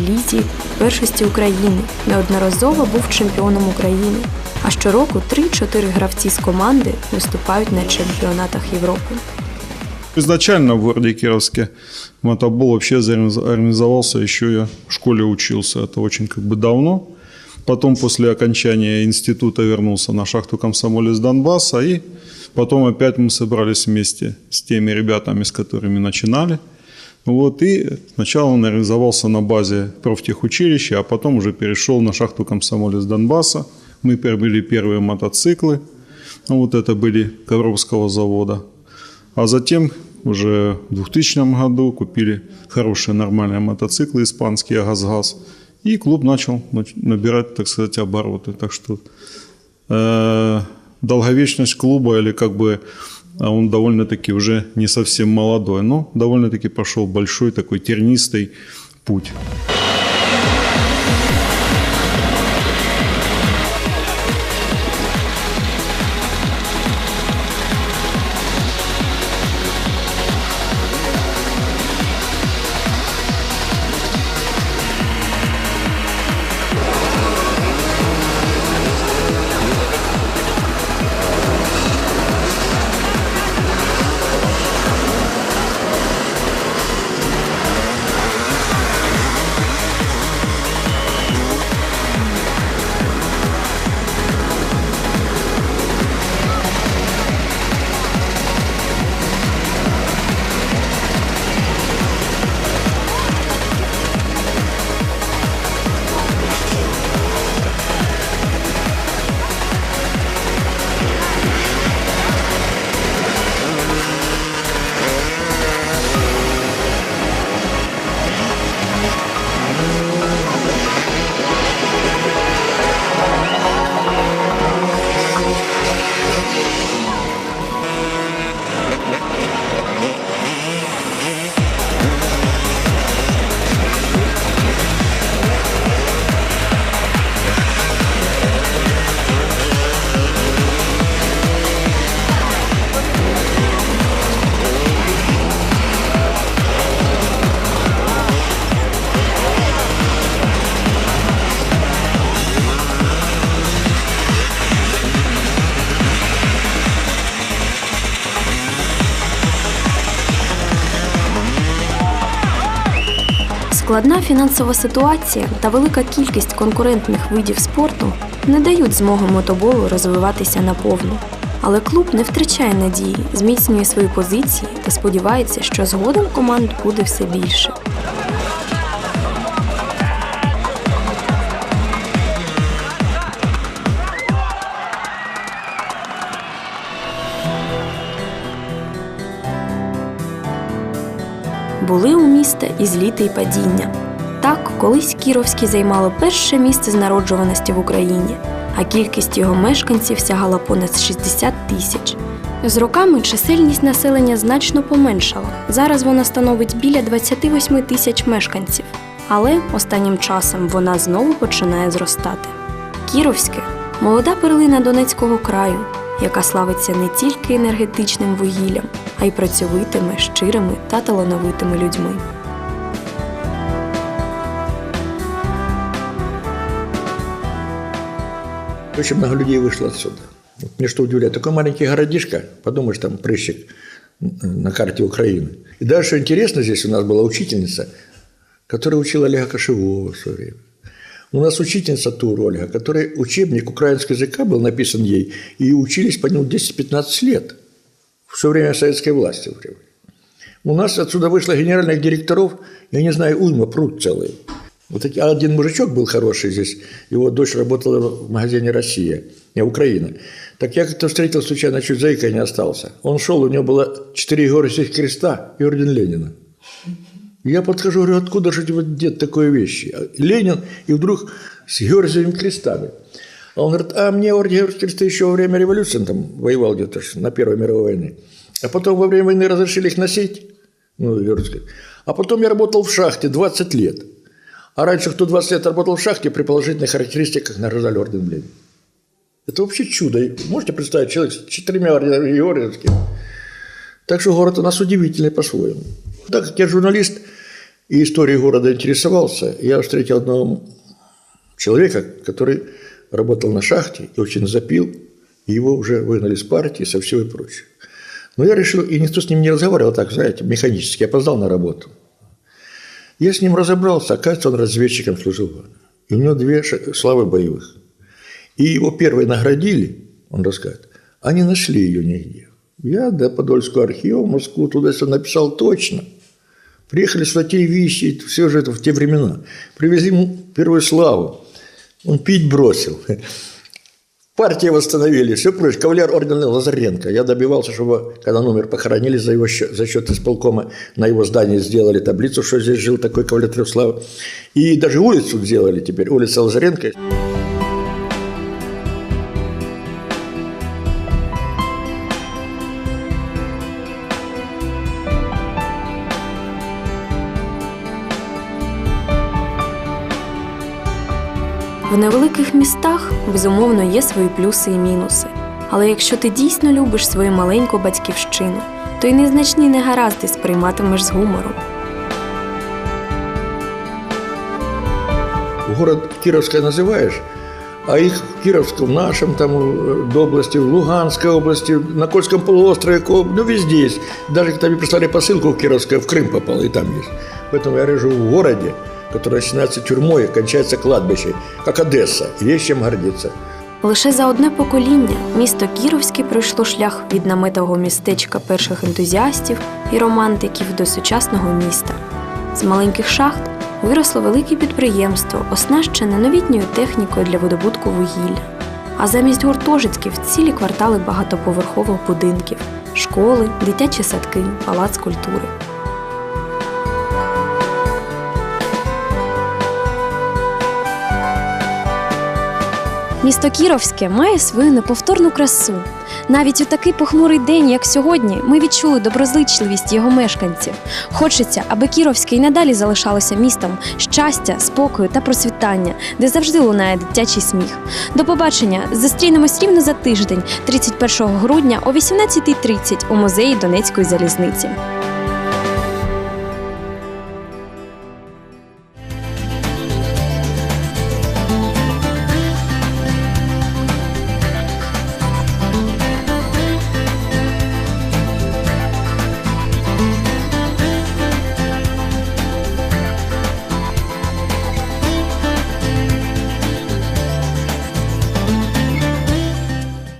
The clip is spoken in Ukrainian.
прем'єр-лізі, першості України, неодноразово був чемпіоном України. А щороку 3-4 гравці з команди виступають на чемпіонатах Європи. Изначально в городе Кировске мотобол вообще зарез- организовался, еще я в школе учился. Это очень как бы давно. Потом после окончания института вернулся на шахту комсомолец Донбасса. И потом опять мы собрались вместе с теми ребятами, с которыми начинали. Вот, и сначала он организовался на базе профтехучилища, а потом уже перешел на шахту комсомолец Донбасса. Мы приобрели первые мотоциклы. Ну, Вот это были Ковровского завода. А затем уже в 2000 году купили хорошие нормальные мотоциклы испанские «ГАЗ-ГАЗ». И клуб начал нач- набирать, так сказать, обороты. Так что э, долговечность клуба или как бы а он довольно-таки уже не совсем молодой, но довольно-таки пошел большой такой тернистый путь. Складна фінансова ситуація та велика кількість конкурентних видів спорту не дають змоги мотоболу розвиватися наповну. Але клуб не втрачає надії, зміцнює свої позиції та сподівається, що згодом команд буде все більше. Були у міста і зліти й падіння. Так, колись Кіровський займало перше місце з народжуваності в Україні, а кількість його мешканців сягала понад 60 тисяч. З роками чисельність населення значно поменшала. Зараз вона становить біля 28 тисяч мешканців. Але останнім часом вона знову починає зростати. Кіровське молода перлина Донецького краю, яка славиться не тільки енергетичним вугіллям, а й працьовитими, щирими та талановитими людьми. Очень много людей вышло отсюда. Вот мне что удивляет, такой маленький городишко, подумаешь, там прыщик на карте Украины. И даже, что интересно, здесь у нас была учительница, которая учила Олега Кошевого в свое время. У нас учительница Тур Ольга, которой учебник украинского языка был написан ей, и учились по нему 10-15 лет. Все время советской власти. У нас отсюда вышло генеральных директоров, я не знаю, уйма, пруд целый. Вот а один мужичок был хороший здесь, его дочь работала в магазине «Россия», не Украина. Так я как-то встретил случайно, чуть заикой не остался. Он шел, у него было четыре Георгиевских креста и орден Ленина. Я подхожу, говорю, откуда же вот дед такой вещи? А Ленин, и вдруг с Георгиевыми крестами. А он говорит, а мне Георгиевских кресты еще во время революции, он там воевал где-то на Первой мировой войны. А потом во время войны разрешили их носить. Ну, Георгиевские. А потом я работал в шахте 20 лет. А раньше, кто 20 лет работал в шахте, при положительных характеристиках награждали орден Ленина. Это вообще чудо. Можете представить, человек с четырьмя орденами Георгиевскими. Так что город у нас удивительный по-своему. Так как я журналист, и историей города интересовался, я встретил одного человека, который работал на шахте и очень запил, и его уже выгнали с партии, со всего и прочее. Но я решил, и никто с ним не разговаривал так, знаете, механически, я опоздал на работу. Я с ним разобрался, оказывается, он разведчиком служил. И у него две славы боевых. И его первые наградили, он рассказывает, не нашли ее нигде. Я до Подольского архива, Москву, туда все написал точно. Приехали сюда телевизии, все же это в те времена. Привезли ему первую славу. Он пить бросил. Партии восстановили, все прочее. Кавалер ордена Лазаренко. Я добивался, чтобы, когда номер похоронили за, его счет, за счет исполкома, на его здании сделали таблицу, что здесь жил такой кавалер Трехслава. И даже улицу сделали теперь, улица Лазаренко. В невеликих містах, безумовно, є свої плюси і мінуси. Але якщо ти дійсно любиш свою маленьку батьківщину, то й незначні негаразди сприйматимеш з гумором. Город Кировское называешь, а их в Кировском, в нашем там э, области, в Луганской области, на Кольском полуострове, ко- ну везде есть. Даже когда мне прислали посылку в Кировское, в Крым попало, и там есть. Поэтому я живу в городе, который начинается тюрьмой, кончается кладбище, как Одесса. Есть чем гордиться. Лише за одне покоління місто Кіровське пройшло шлях від наметового містечка перших ентузіастів і романтиків до сучасного міста. З маленьких шахт виросло велике підприємство, оснащене новітньою технікою для видобутку вугілля. А замість гуртожитків цілі квартали багатоповерхових будинків, школи, дитячі садки, палац культури. Місто Кіровське має свою неповторну красу. Навіть у такий похмурий день, як сьогодні, ми відчули доброзичливість його мешканців. Хочеться, аби Кіровське й надалі залишалося містом щастя, спокою та процвітання, де завжди лунає дитячий сміх. До побачення! Зустрінемось рівно за тиждень, 31 грудня о 18.30 у музеї Донецької залізниці.